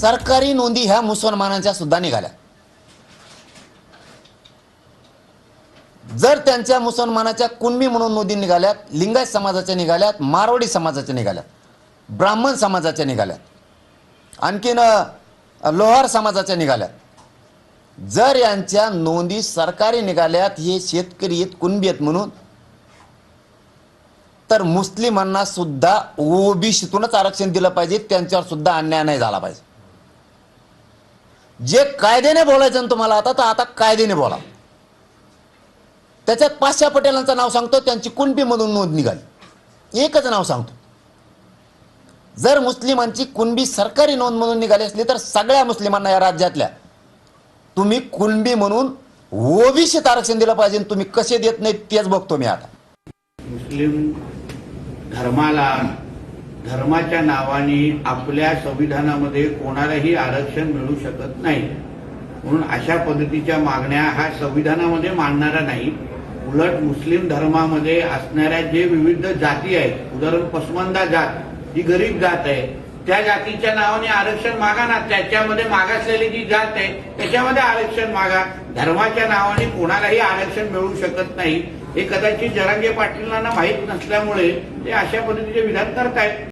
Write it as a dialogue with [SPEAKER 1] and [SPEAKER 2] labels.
[SPEAKER 1] सरकारी नोंदी ह्या मुसलमानांच्या सुद्धा निघाल्या. जर त्यांच्या मुसलमानाच्या कुणबी म्हणून नोंदी निघाल्यात लिंगायत समाजाच्या निघाल्यात मारवाडी समाजाच्या निघाल्यात ब्राह्मण समाजाच्या निघाल्यात आणखीन लोहार समाजाच्या निघाल्यात जर यांच्या नोंदी सरकारी निघाल्यात हे शेतकरी आहेत कुणबी आहेत म्हणून तर मुस्लिमांना सुद्धा ओबीसीतूनच आरक्षण दिलं पाहिजे त्यांच्यावर सुद्धा अन्याय नाही झाला पाहिजे. जे कायद्याने बोलायचं ना तुम्हाला आता तर आता कायद्याने बोला. त्याच्यात पाचशा पटेलांचं नाव सांगतो त्यांची कुणबीमधून नोंद निघाली. एकच नाव सांगतो. जर मुस्लिमांची कुणबी सरकारी नोंद म्हणून निघाली असली तर सगळ्या मुस्लिमांना या राज्यातल्या तुम्ही कुणबी म्हणून ओबीसीत आरक्षण दिलं पाहिजे तुम्ही कसे देत नाही तेच बघतो मी आता.
[SPEAKER 2] मुस्लिम धर्माला धर्माच्या नावाने आपल्या संविधानामध्ये कोणालाही आरक्षण मिळू शकत नाही. म्हणून अशा पद्धतीच्या मागण्या हा संविधानामध्ये मांडणारा नाही. उलट मुस्लिम धर्मामध्ये असणाऱ्या जे विविध जाती आहेत उदाहरण पसमंदा जात ही गरीब जात आहे त्या जातीच्या नावाने आरक्षण मागा ना त्याच्यामध्ये मागासलेली जी जात आहे त्याच्यामध्ये आरक्षण मागा. धर्माच्या नावाने कोणालाही आरक्षण मिळू शकत नाही. हे कदाचित जरांगे पाटीलांना माहीत नसल्यामुळे ते अशा पद्धतीचे विधान करतायत